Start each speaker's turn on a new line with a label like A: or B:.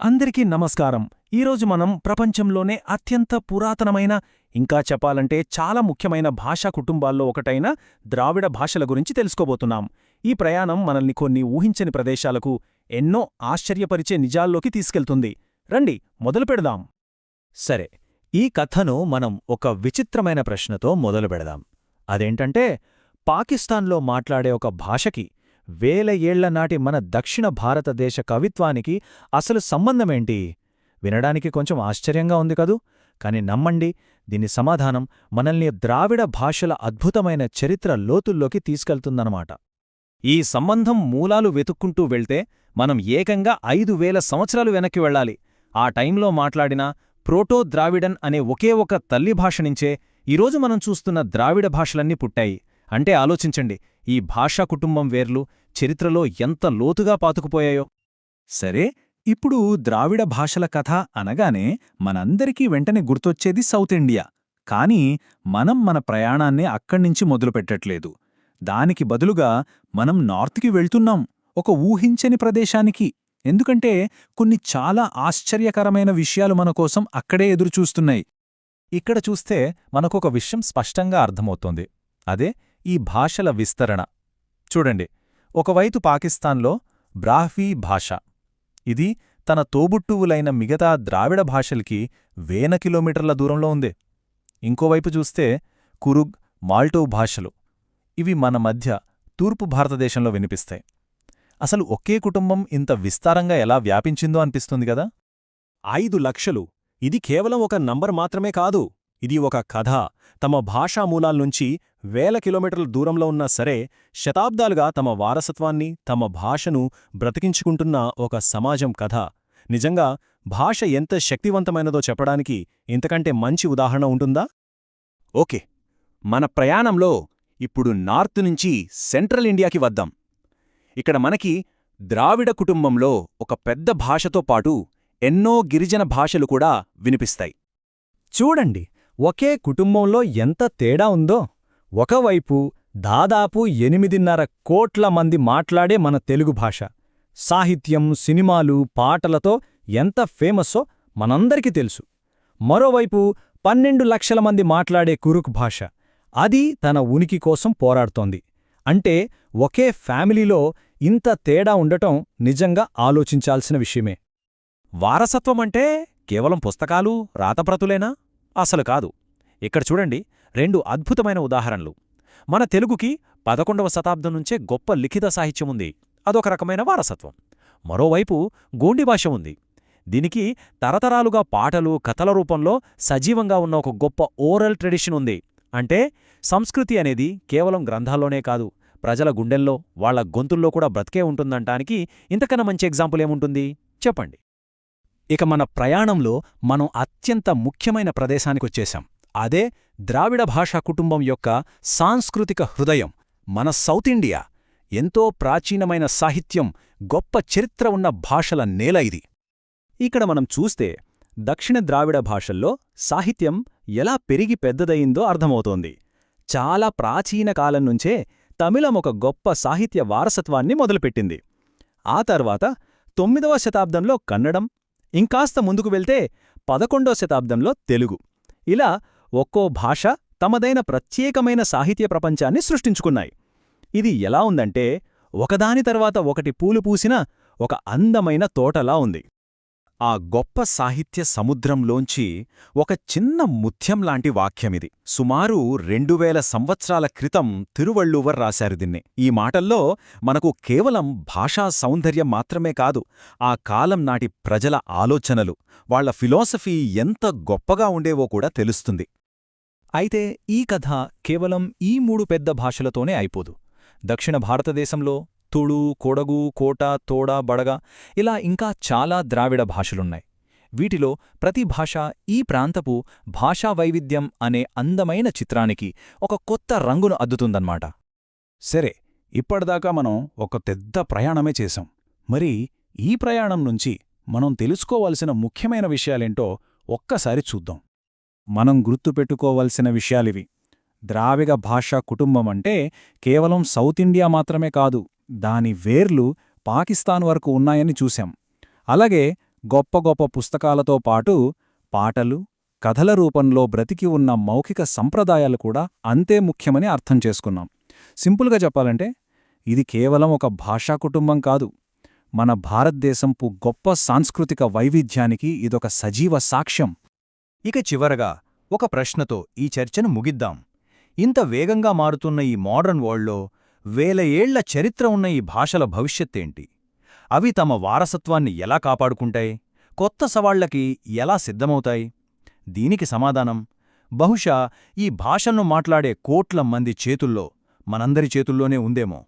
A: అందరికీ నమస్కారం. ఈరోజు మనం ప్రపంచంలోనే అత్యంత పురాతనమైన ఇంకా చెప్పాలంటే చాలా ముఖ్యమైన భాషా కుటుంబాల్లో ఒకటైన ద్రావిడ భాషల గురించి తెలుసుకోబోతున్నాం. ఈ ప్రయాణం మనల్ని కొన్ని ఊహించని ప్రదేశాలకు ఎన్నో ఆశ్చర్యపరిచే నిజాల్లోకి తీసుకెళ్తుంది. రండి మొదలు పెడదాం.
B: సరే ఈ కథను మనం ఒక విచిత్రమైన ప్రశ్నతో మొదలు పెడదాం. అదేంటంటే పాకిస్తాన్లో మాట్లాడే ఒక భాషకి వేల ఏళ్ళ నాటి మన దక్షిణ భారతదేశ కవిత్వానికి అసలు సంబంధమేంటి? వినడానికి కొంచెం ఆశ్చర్యంగా ఉంది కదూ? కాని నమ్మండి దీని సమాధానం మనల్ని ద్రావిడ భాషల అద్భుతమైన చరిత్ర లోతుల్లోకి తీసుకెళ్తుందనమాట
A: ఈ సంబంధం మూలాలు వెతుక్కుంటూ వెళ్తే మనం ఏకంగా ఐదు వేల సంవత్సరాలు వెనక్కి వెళ్ళాలి. ఆ టైంలో మాట్లాడిన ప్రోటో ద్రావిడన్ అనే ఒకే ఒక తల్లి భాష నుంచే ఈరోజు మనం చూస్తున్న ద్రావిడ భాషలన్నీ పుట్టాయి. అంటే ఆలోచించండి ఈ భాషా కుటుంబం వేర్లు చరిత్రలో ఎంత లోతుగా పాతుకుపోయాయో.
C: సరే ఇప్పుడు ద్రావిడ భాషల కథ అనగానే మనందరికీ వెంటనే గుర్తొచ్చేది సౌత్ ఇండియా. కానీ మనం మన ప్రయాణాన్ని అక్కడ్నించి మొదలుపెట్టట్లేదు. దానికి బదులుగా మనం నార్త్కి వెళ్తున్నాం ఒక ఊహించని ప్రదేశానికి. ఎందుకంటే కొన్ని చాలా ఆశ్చర్యకరమైన విషయాలు మన కోసం అక్కడే ఎదురుచూస్తున్నాయి.
B: ఇక్కడ చూస్తే మనకొక విషయం స్పష్టంగా అర్థమవుతోంది. అదే ఈ భాషల విస్తరణ. చూడండి ఒకవైపు పాకిస్తాన్లో బ్రాహ్వీ భాష. ఇది తన తోబుట్టువులైన మిగతా ద్రావిడ భాషలకి వేల కిలోమీటర్ల దూరంలో ఉంది. ఇంకోవైపు చూస్తే కురుగ్ మాల్టో భాషలు. ఇవి మన మధ్య తూర్పు భారతదేశంలో వినిపిస్తాయి. అసలు ఒకే కుటుంబం ఇంత విస్తారంగా ఎలా వ్యాపించిందో అనిపిస్తుంది కదా?
A: ఐదు లక్షలు. ఇది కేవలం ఒక నంబర్ మాత్రమే కాదు. ఇది ఒక కథ. తమ భాషా మూలాల్నుంచి వేల కిలోమీటర్ల దూరంలో ఉన్నా సరే శతాబ్దాలుగా తమ వారసత్వాన్ని తమ భాషను బ్రతికించుకుంటున్న ఒక సమాజం కథ. నిజంగా భాష ఎంత శక్తివంతమైనదో చెప్పడానికి ఇంతకంటే మంచి ఉదాహరణ ఉంటుందా? ఓకే. మన ప్రయాణంలో ఇప్పుడు నార్త్ నుంచి సెంట్రల్ ఇండియాకి వద్దాం. ఇక్కడ మనకి ద్రావిడ కుటుంబంలో ఒక పెద్ద భాషతో పాటు ఎన్నో గిరిజన భాషలు కూడా వినిపిస్తాయి.
B: చూడండి. ఒకే కుటుంబంలో ఎంత తేడా ఉందో. ఒకవైపు దాదాపు ఎనిమిదిన్నర కోట్ల మంది మాట్లాడే మన తెలుగు భాష. సాహిత్యం సినిమాలు పాటలతో ఎంత ఫేమస్సో మనందరికీ తెలుసు. మరోవైపు పన్నెండు లక్షల మంది మాట్లాడే కురుక్ భాష. అది తన ఉనికి కోసం పోరాడుతోంది. అంటే ఒకే ఫ్యామిలీలో ఇంత తేడా ఉండటం నిజంగా ఆలోచించాల్సిన విషయమే.
A: వారసత్వమంటే కేవలం పుస్తకాలు రాతప్రతులేనా? అసలు కాదు. ఇక్కడ చూడండి రెండు అద్భుతమైన ఉదాహరణలు. మన తెలుగుకి పదకొండవ శతాబ్దం నుంచే గొప్ప లిఖిత సాహిత్యముంది అదొక రకమైన వారసత్వం. మరోవైపు గోండి భాష ఉంది. దీనికి తరతరాలుగా పాటలు కథల రూపంలో సజీవంగా ఉన్న ఒక గొప్ప ఓరల్ ట్రెడిషన్ ఉంది. అంటే సంస్కృతి అనేది కేవలం గ్రంథాల్లోనే కాదు ప్రజల గుండెల్లో వాళ్ళ గొంతుల్లో కూడా బ్రతికే ఉంటుందంటానికి ఇంతకన్నా మంచి ఎగ్జాంపుల్ ఏముంటుంది? చెప్పండి. ఇక మన ప్రయాణంలో మనం అత్యంత ముఖ్యమైన ప్రదేశానికొచ్చేశాం. అదే ద్రావిడ భాషా కుటుంబం యొక్క సాంస్కృతిక హృదయం మన సౌత్ ఇండియా. ఎంతో ప్రాచీనమైన సాహిత్యం గొప్ప చరిత్ర ఉన్న భాషల నేల ఇది. ఇక్కడ మనం చూస్తే దక్షిణ ద్రావిడ భాషల్లో సాహిత్యం ఎలా పెరిగి పెద్దదయిందో అర్థమవుతోంది. చాలా ప్రాచీన కాలం నుంచే తమిళం ఒక గొప్ప సాహిత్య వారసత్వాన్ని మొదలుపెట్టింది. ఆ తర్వాత తొమ్మిదవ శతాబ్దంలో కన్నడం ఇంకాస్త ముందుకు వెళ్తే పదకొండో శతాబ్దంలో తెలుగు. ఇలా ఒక్కో భాష తమదైన ప్రత్యేకమైన సాహిత్య ప్రపంచాన్ని సృష్టించుకున్నాయి. ఇది ఎలా ఉందంటే ఒకదాని తర్వాత ఒకటి పూలు పూసిన ఒక అందమైన తోటలా ఉంది. ఆ గొప్ప సాహిత్య సముద్రంలోంచి ఒక చిన్న ముత్యంలాంటి వాక్యమిది. సుమారు రెండు వేల సంవత్సరాల క్రితం తిరువళ్ళూవర్ రాశారు దీన్ని. ఈ మాటల్లో మనకు కేవలం భాషా సౌందర్యం మాత్రమే కాదు ఆ కాలం నాటి ప్రజల ఆలోచనలు వాళ్ళ ఫిలాసఫీ ఎంత గొప్పగా ఉండేవో కూడా తెలుస్తుంది. అయితే ఈ కథ కేవలం ఈ మూడు పెద్ద భాషలతోనే అయిపోదు. దక్షిణ భారతదేశంలో తుళు కొడగు కోట తోడ బడగ ఇలా ఇంకా చాలా ద్రావిడ భాషలున్నాయి. వీటిలో ప్రతి భాష ఈ ప్రాంతపు భాషా వైవిధ్యం అనే అందమైన చిత్రానికి ఒక కొత్త రంగును అద్దుతుందన్నమాట.
C: సరే ఇప్పటిదాకా మనం ఒక పెద్ద ప్రయాణమే చేశాం. మరి ఈ ప్రయాణం నుంచి మనం తెలుసుకోవాల్సిన ముఖ్యమైన విషయాలేంటో ఒక్కసారి చూద్దాం. మనం గుర్తుపెట్టుకోవలసిన విషయాలివి. ద్రావిడ భాషా కుటుంబమంటే కేవలం సౌత్ ఇండియా మాత్రమే కాదు దాని వేర్లు పాకిస్తాన్ వరకు ఉన్నాయని చూశాం. అలాగే గొప్ప గొప్ప పుస్తకాలతో పాటు పాటలు కథల రూపంలో బ్రతికి ఉన్న మౌఖిక సంప్రదాయాలు కూడా అంతే ముఖ్యమని అర్థం చేసుకున్నాం. సింపుల్గా చెప్పాలంటే ఇది కేవలం ఒక భాషా కుటుంబం కాదు. మన భారతదేశంపు గొప్ప సాంస్కృతిక వైవిధ్యానికి ఇదొక సజీవ సాక్ష్యం.
D: ఇక చివరగా ఒక ప్రశ్నతో ఈ చర్చను ముగిద్దాం. ఇంత వేగంగా మారుతున్న ఈ మోడర్న్ వరల్డ్లో వేల ఏళ్ళ చరిత్ర ఉన్న ఈ భాషల భవిష్యత్తేంటి? అవి తమ వారసత్వాన్ని ఎలా కాపాడుకుంటాయి? కొత్త సవాళ్ళకి ఎలా సిద్ధమవుతాయి? దీనికి సమాధానం బహుశా ఈ భాషను మాట్లాడే కోట్ల మంది చేతుల్లో మనందరి చేతుల్లోనే ఉందేమో.